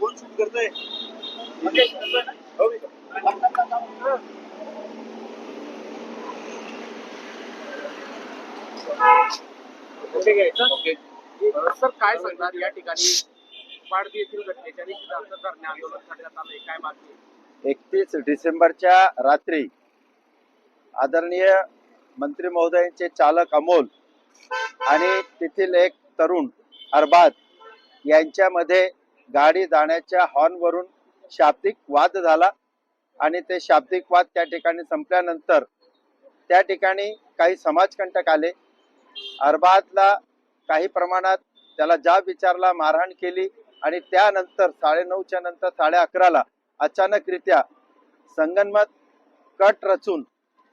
कोण शूट करतोय सर काय सांगणार? या ठिकाणी पाडवी येथील घटनेच्या निषेधार्थ आंदोलन करण्यात आले काय मागणी एकतीस डिसेंबरच्या रात्री आदरणीय मंत्री महोदयांचे चालक अमोल आणि तेथील एक तरुण अरबाज यांच्यामध्ये गाडी जाण्याच्या हॉर्नवरून शाब्दिक वाद झाला आणि ते शाब्दिक वाद त्या ठिकाणी संपल्यानंतर त्या ठिकाणी काही समाजकंटक आले. अरबाजला काही प्रमाणात त्याला जाब विचारला मारहाण केली आणि त्यानंतर साडेनऊच्या नंतर साडे अकराला अचानकरित्या संगनमत कट रचून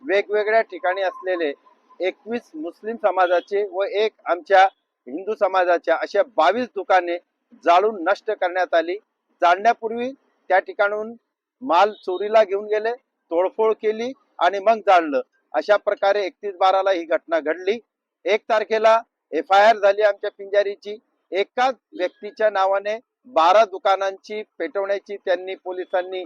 वेगवेगळ्या ठिकाणी असलेले एकवीस मुस्लिम समाजाचे व एक आमच्या हिंदू समाजाच्या अशा बावीस दुकाने जाळून नष्ट करण्यात आली. जाळण्यापूर्वी त्या ठिकाणून माल चोरीला घेऊन गेले तोडफोड केली आणि मग जाळलं. अशा प्रकारे एकतीस बाराला ही घटना घडली. एक तारखेला एफ आय आर झाली आमच्या पिंजारीची. एकाच व्यक्तीच्या नावाने बारा दुकानांची पेटवण्याची त्यांनी पोलिसांनी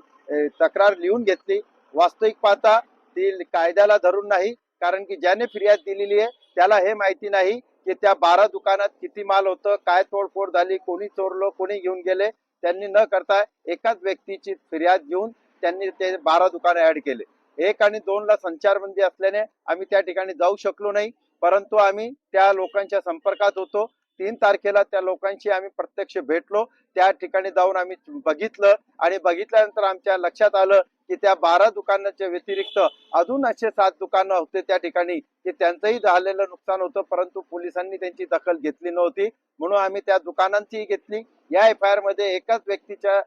तक्रार लिहून घेतली. वास्तविक पाहता ती कायद्याला धरून नाही कारण की ज्याने फिर्याद दिलेली आहे त्याला हे माहिती नाही. की त्या बारा दुकानात किती माल होतं काय तोडफोड झाली कोणी चोरलं कोणी घेऊन गेले त्यांनी न करता एकाच व्यक्तीची फिर्याद घेऊन त्यांनी ते बारा दुकानं ऍड केले. एक आणि दोनला संचारबंदी असल्याने आम्ही त्या ठिकाणी जाऊ शकलो नाही परंतु आम्ही त्या लोकांच्या संपर्कात होतो. तीन तारखेला त्या लोकांशी आम्ही प्रत्यक्ष भेटलो. त्या ठिकाणी जाऊन आम्ही बघितलं आणि बघितल्यानंतर आमच्या लक्षात आलं की त्या बारा दुकानाच्या व्यतिरिक्त अजून असे सात दुकानं होते त्या ठिकाणी की त्यांचंही झालेलं नुकसान होतं परंतु पोलिसांनी त्यांची दखल घेतली नव्हती. म्हणून आम्ही त्या दुकानांचीही घेतली. या एफ आय आरमध्ये एकाच व्यक्तीच्या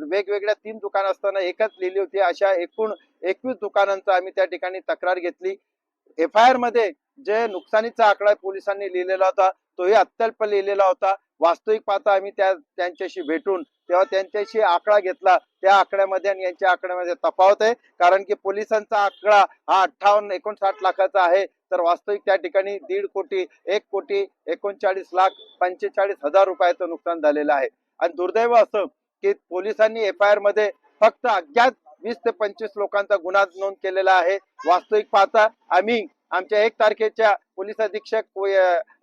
वेगवेगळ्या तीन दुकान असताना एकच लिहिली होती. अशा एकूण एकवीस दुकानांचा आम्ही त्या ठिकाणी तक्रार घेतली. एफ आय आरमध्ये जे नुकसानीचा आकडा पोलिसांनी लिहिलेला होता तोही अत्यल्प लिहिलेला होता. वास्तविक पाहता आम्ही त्या त्यांच्याशी भेटून तेव्हा त्यांच्याशी आकडा घेतला. त्या आकड्यामध्ये आणि यांच्या आकड्यामध्ये तफावत आहे. कारण की पोलिसांचा आकडा हा अठ्ठावन्न एकोणसाठ लाखाचा आहे. तर वास्तविक त्या ठिकाणी दीड कोटी एक कोटी एकोणचाळीस लाख पंचेचाळीस हजार रुपयाचं नुकसान झालेलं आहे. आणि दुर्दैव असं की पोलिसांनी एफ आय आरमध्ये फक्त अज्ञात वीस ते पंचवीस लोकांचा गुन्हा नोंद केलेला आहे. वास्तविक पाहता आम्ही आमच्या एक तारखेच्या पोलीस अधीक्षक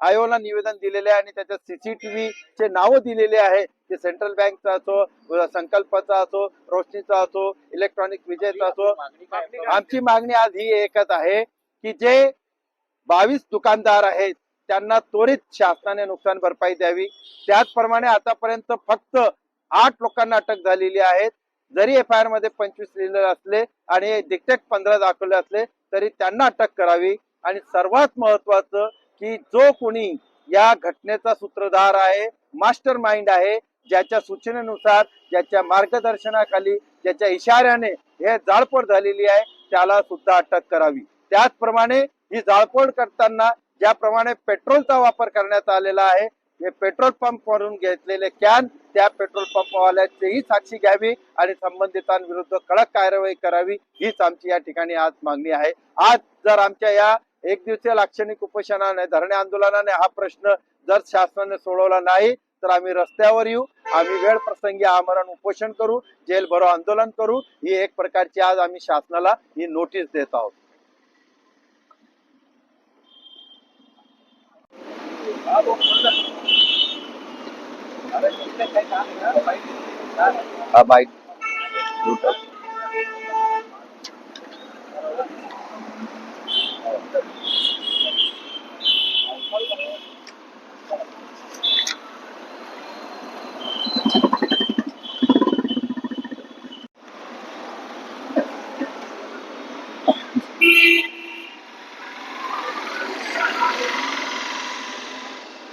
आयोला निवेदन दिलेले आहे आणि त्याच्यात सीसीटीव्ही चे नावं दिलेले आहे. ते सेंट्रल बँकचा असो संकल्पचा असो रोशनीचा असो इलेक्ट्रॉनिक विजयचा असो. आमची मागणी आज ही एकच आहे की जे बावीस दुकानदार आहेत त्यांना त्वरित शासनाने नुकसान भरपाई द्यावी. त्याचप्रमाणे आतापर्यंत फक्त आठ लोकांना अटक झालेली आहे. जरी एफ आय आरमध्ये पंचवीस लिहिलेले असले आणि डिटेक्ट पंधरा दाखवले असले तरी त्यांना अटक करावी. आणि सर्वात महत्वाचं की जो कोणी या घटनेचा सूत्रधार आहे मास्टर माइंड आहे ज्याच्या सूचनेनुसार ज्याच्या मार्गदर्शनाखाली ज्याच्या इशाऱ्याने हे जाळपोळ झालेली आहे त्याला सुद्धा अटक करावी. त्याचप्रमाणे ही जाळपोळ करताना ज्याप्रमाणे पेट्रोलचा वापर करण्यात आलेला आहे हे पेट्रोल पंप वरून घेतलेले कॅन त्या पेट्रोल पंपवाल्याचीही साक्षी घ्यावी आणि संबंधितांविरुद्ध कडक कारवाई करावी हीच आमची या ठिकाणी आज मागणी आहे. आज जर आमच्या या एक दिवसीय लाक्षणिक उपोषणाने धरणे आंदोलनाने हा प्रश्न जर शासनाने सोडवला नाही तर आम्ही रस्त्यावर येऊ आम्ही वेळ प्रसंगी आमरण उपोषण करू जेल भरो आंदोलन करू ही एक प्रकारची आज आम्ही शासनाला ही नोटीस देत आहोत. हा बाईक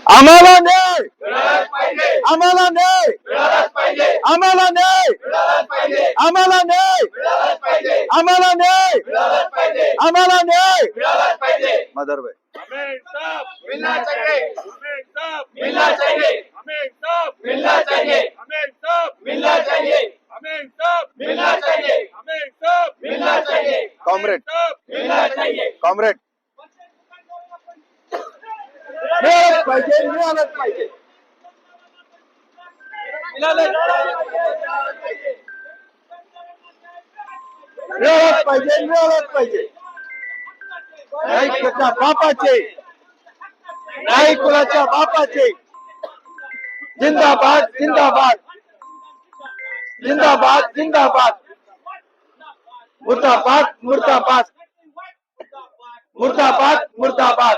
आम्हाला न्याय आम्हाला न्याय. आम्हाला न्याय. आम्हाला न्याय. आम्हाला न्याय. आम्हाला न्याय. मदरबाई इंसाफ मिलना चाहिए. कॉम्रेड. इंसाफ मिलना चाहिए. कॉम्रेड. मिळालंच पाहिजे मिळालंच पाहिजे. मिळालंच पाहिजे मिळालंच पाहिजे. नाही कुणाच्या बापाचे नाही कुलाच्या बापाचे. जिंदाबाद जिंदाबाद. जिंदाबाद जिंदाबाद. मुर्दाबाद मुर्दाबाद. मुर्दाबाद मुर्दाबाद.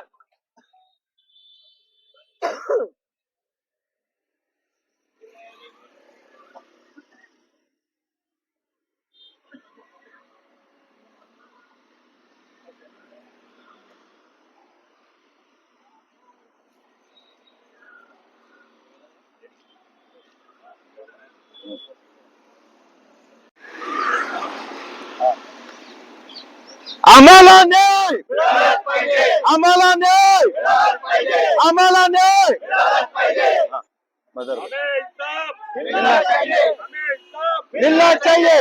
आम्हाला न्याय आम्हाला न्याय आम्हाला न्याय हा, मदर मिलना चाहिए मिलना चाहिए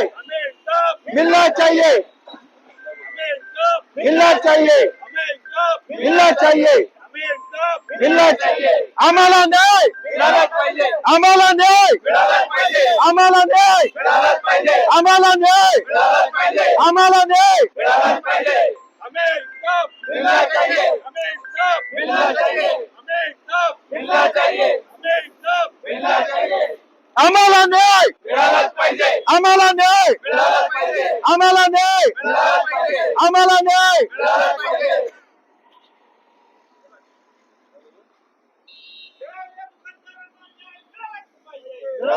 मिलना चाहिए मिलना चाहिए मिलना चाहिए मिलना चाहिए आम्हाला न्याय आम्हाला न्याय. आम्हाला न्याय. आम्हाला न्याय. आम्हाला न्याय. आम्हाला न्याय. आम्हाला न्याय. आम्हाला न्याय. आम्हाला न्याय. तुम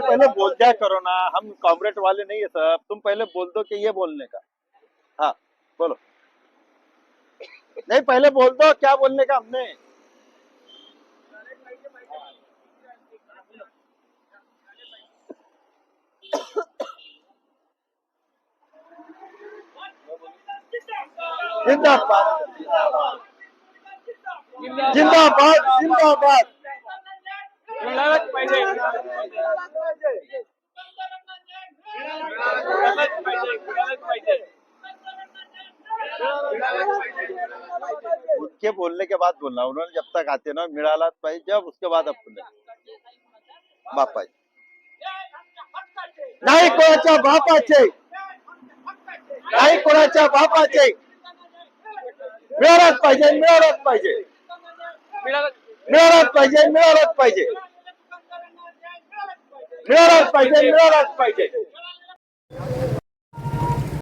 पहले बोल दिया करो ना? हम कॉमरेड वाले नहीं है सब। तुम पहले बोल दो कि ये बोलने का। हाँ बोलो। नहीं, पहले बोल दो, क्या बोलने का हमने? जिंदाबाद। जिंदाबाद। जिंदाबाद मिळालंच पाहिजे। उनके बोलने के बाद बोलना उन्होंने जब तक आते ना मिड़ाला पाई जब उसके बाद अब बोले बापा नाही कोणाच्या बापाचे नाही कोणाच्या बापाचे मिळालाच पाहिजे मिळालाच पाहिजे. मिळालाच पाहिजे मिळालाच पाहिजे. मिळालाच पाहिजे मिळालाच पाहिजे.